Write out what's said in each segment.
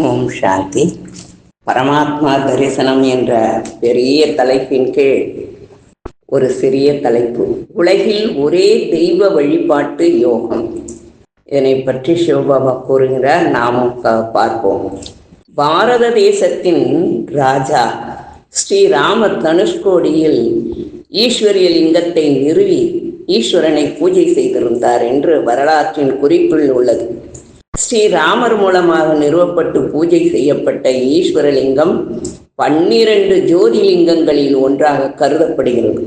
ஓம் சாந்தி. பரமாத்மா தரிசனம் என்ற பெரிய தலைப்பின் கீழ் ஒரு சிறிய தலைப்பு. உலகில் ஒரே தெய்வ வழிபாட்டு யோகம். இதனை பற்றி சிவபாபா கூறுகிறார். நாமும் க- பார்ப்போம். பாரத தேசத்தின் ராஜா ஸ்ரீராம தனுஷ்கோடியில் ஈஸ்வரிய லிங்கத்தை நிறுவி ஈஸ்வரனை பூஜை செய்திருந்தார் என்று வரலாற்றின் குறிப்பில் உள்ளது. ஸ்ரீராமர் மூலமாக நிறுவப்பட்டு பூஜை செய்யப்பட்ட ஈஸ்வரலிங்கம் பன்னிரண்டு ஜோதிலிங்கங்களில் ஒன்றாக கருதப்படுகிறது.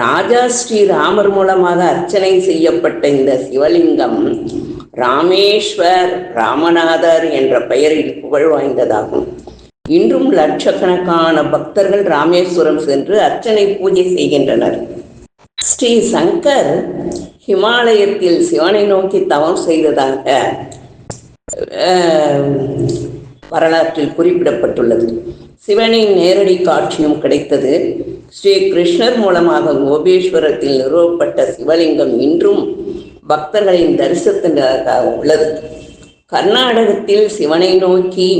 ராஜா ஸ்ரீராமர் மூலமாக அர்ச்சனை செய்யப்பட்ட இந்த சிவலிங்கம் ராமேஸ்வர் ராமநாதர் என்ற பெயரில் புகழ் வாய்ந்ததாகும். இன்றும் லட்சக்கணக்கான பக்தர்கள் ராமேஸ்வரம் சென்று அர்ச்சனை பூஜை செய்கின்றனர். ஸ்ரீ சங்கர் ஹிமாலயத்தில் சிவனை நோக்கி தவம் செய்ததாக வரலாற்றில் குறிப்பிடப்பட்டுள்ளது. சிவனின் நேரடி காட்சியும் கிடைத்தது. ஸ்ரீ கிருஷ்ணர் மூலமாக கோபேஸ்வரத்தில் நிறுவப்பட்ட சிவலிங்கம் இன்றும் பக்தர்களின் தரிசனத்தினராக உள்ளது. கர்நாடகத்தில் சிவனை நோக்கி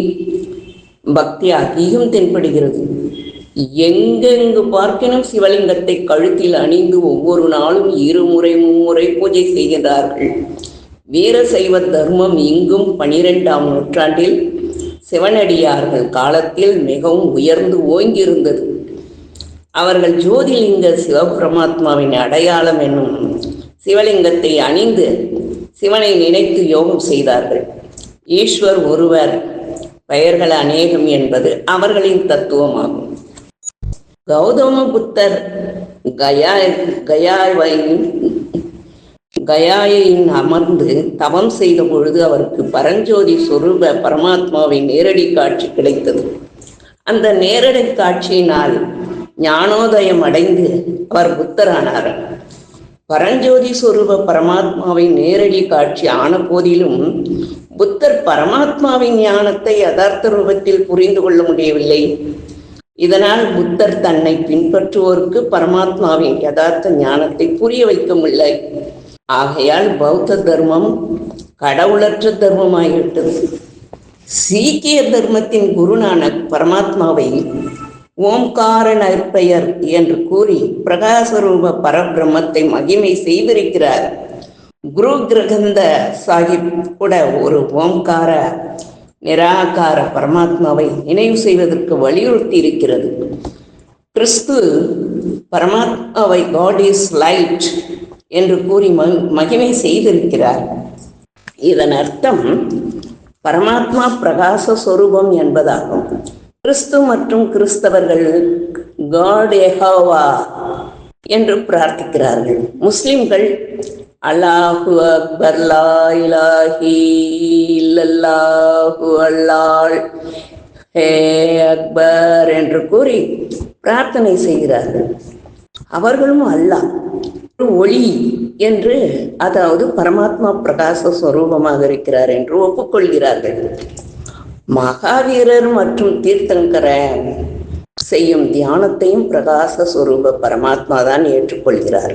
பக்தி அதிகம் தென்படுகிறது. எங்கெங்கு பார்க்கினும் சிவலிங்கத்தை கழுத்தில் அணிந்து ஒவ்வொரு நாளும் இருமுறை மும்முறை பூஜை செய்கிறார்கள் வீரசைவ தர்மம் இங்கும் பனிரெண்டாம் நூற்றாண்டில் சிவனடியார்கள் காலத்தில் மிகவும் உயர்ந்து ஓங்கியிருந்தது. அவர்கள் ஜோதிலிங்க சிவபிரமாத்மாவின் அடையாளம் என்னும் சிவலிங்கத்தை அணிந்து சிவனை நினைத்து யோகம் செய்தார்கள். ஈஸ்வர் ஒருவர் பெயர்கள் அநேகம் என்பது அவர்களின் தத்துவமாகும். கௌதம புத்தர் கயா கயாவையும் கயாயையின் அமர்ந்து தவம் செய்த பொழுது அவருக்கு பரஞ்சோதி சொரூப பரமாத்மாவின் நேரடி காட்சி கிடைத்தது. அந்த நேரடி காட்சியினால் ஞானோதயம் அடைந்து அவர் புத்தரானார். பரஞ்சோதி சொரூப பரமாத்மாவின் நேரடி காட்சி ஆன போதிலும் புத்தர் பரமாத்மாவின் ஞானத்தை யதார்த்த ரூபத்தில் புரிந்து கொள்ள முடியவில்லை. இதனால் புத்தர் தன்னை பின்பற்றுவோருக்கு பரமாத்மாவின் யதார்த்த ஞானத்தை புரிய வைக்க முடியல ஆகையால் பௌத்த தர்மம் கடவுளற்ற தர்மமாகிவிட்டது. சீக்கிய தர்மத்தின் குருநானக் பரமாத்மாவை ஓம்கார நற்பெயர் என்று கூறி பிரகாசரூப பரபிரம்மத்தை மகிமை செய்திருக்கிறார். குரு கிரகந்த சாஹிப் கூட ஒரு ஓம்கார நிராகார பரமாத்மாவை நினைவு செய்வதற்கு வலியுறுத்தி இருக்கிறது கிறிஸ்து பரமாத்மாவை காட் இஸ் லைட் என்று கூறி மகிமை செய்திருக்கிறார். இதன் அர்த்தம் பரமாத்மா பிரகாச சொரூபம் என்பதாகும். கிறிஸ்து மற்றும் கிறிஸ்தவர்கள் காட் எஹோவா என்று பிரார்த்திக்கிறார்கள். முஸ்லிம்கள் அல்லாஹு அக்பர் லா இலாஹி இல்லல்லாஹு அல்லாஹ் ஹே அக்பர் என்று கூறி பிரார்த்தனை செய்கிறார்கள். அவர்களும் அல்லாஹ். ஒரு ஒளி என்று அதாவது பரமாத்மா பிரகாச ஸ்வரூபமாக இருக்கிறார் என்று ஒப்புக்கொள்கிறார்கள். மகாவீரர் மற்றும் தீர்த்தங்கரன் செய்யும் தியானத்தையும் பிரகாச ஸ்வரூப பரமாத்மா தான் ஏற்றுக்கொள்கிறார்.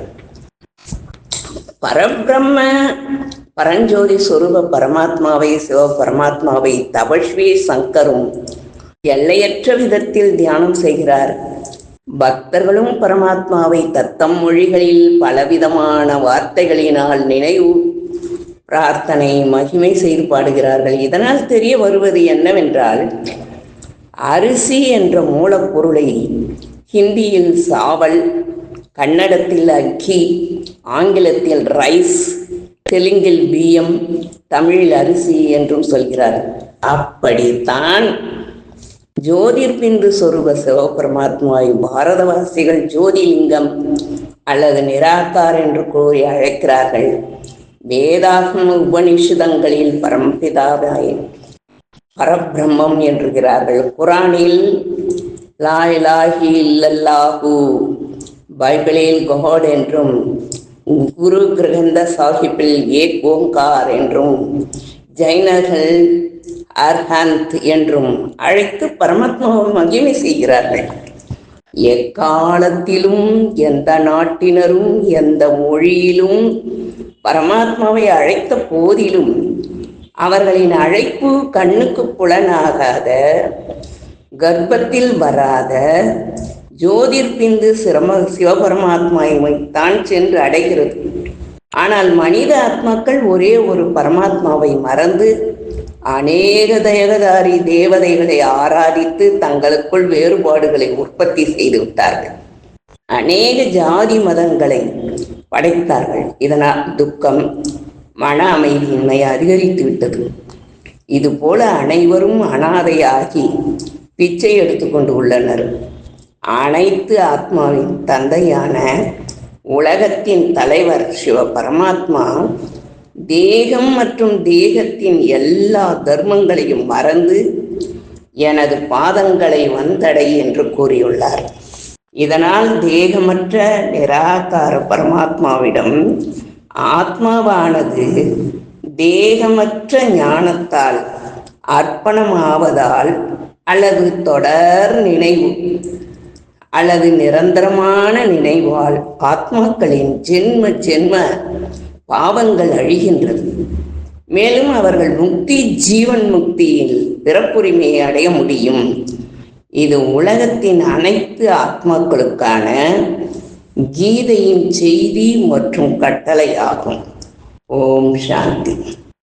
பரபிரம்ம பரஞ்சோதி சொரூப பரமாத்மாவை சிவ பரமாத்மாவை தபஸ்வி சங்கரும் எல்லையற்ற விதத்தில் தியானம் செய்கிறார். பக்தர்களும் பரமாத்மாவை தத்தம் மொழிகளில் பலவிதமான வார்த்தைகளினால் நினைவு பிரார்த்தனை மகிமை செய்து பாடுகிறார்கள். இதனால் தெரிய வருவது என்னவென்றால் அரிசி என்ற மூலப்பொருளை ஹிந்தியில் சாவல் கன்னடத்தில் அக்கி ஆங்கிலத்தில் ரைஸ் தெலுங்கில் பீயம் தமிழில் அரிசி என்றும் சொல்கிறார் அப்படித்தான் ஜோதிர்பிந்து சொரூப சிவபரமாத்மாவை பாரதவாசிகள் ஜோதிலிங்கம் அல்லது நிராகார் என்று கூறி அழைக்கிறார்கள். வேதாகம உபனிஷதங்களில் பரம்பிதாவாய் பரபிரம்மம் என்றுகிறார்கள். குரானில் லா இலாஹி இல்லல்லாஹு பைபிளில் காட் என்றும் குரு கிரகந்த சாஹிப்பில் ஏக் ஓங்கார் என்றும் ஜைனர்கள் அர்ஹந்த் என்றும் அழைத்து பரமாத்மாவை மகிமை செய்கிறார்கள். எக்காலத்திலும் எந்த நாட்டினரும் எந்த மொழியிலும் பரமாத்மாவை அழைத்த போதிலும் அவர்களின் அழைப்பு கண்ணுக்கு புலனாகாத கர்ப்பத்தில் வராத ஜோதிர்பிந்து சிரம சிவபரமாத்மாவை தான் சென்று அடைகிறது. ஆனால் மனித ஆத்மாக்கள் ஒரே ஒரு பரமாத்மாவை மறந்து அநேக தயகதாரி தேவதைகளை ஆராதித்து தங்களுக்குள் வேறுபாடுகளை உற்பத்தி செய்து விட்டார்கள். அநேக ஜாதி மதங்களை படைத்தார்கள். இதனால் துக்கம் மன அமைதியின்மை அதிகரித்து விட்டது. இதுபோல அனைவரும் அனாதையாகி பிச்சை எடுத்துக்கொண்டு உள்ளனர். அனைத்து ஆத்மாவின் தந்தையான உலகத்தின் தலைவர் சிவ பரமாத்மா தேகம் மற்றும் தேகத்தின் எல்லா தர்மங்களையும் மறந்து எனது பாதங்களை வந்தடை என்று கூறியுள்ளார். இதனால் தேகமற்ற நிராகார பரமாத்மாவிடம் ஆத்மாவானது தேகமற்ற ஞானத்தால் அர்ப்பணமாவதால் அல்லது தொடர் நினைவு அல்லது நிரந்தரமான நினைவால் ஆத்மாக்களின் ஜென்ம ஜென்ம பாவங்கள் அழிகின்றது. மேலும் அவர்கள் முக்தி ஜீவன் முக்தியில் பிறப்புரிமையை அடைய முடியும். இது உலகத்தின் அனைத்து ஆத்மாக்களுக்கான கீதையின் செய்தி மற்றும் கட்டளை ஆகும் ஓம் சாந்தி.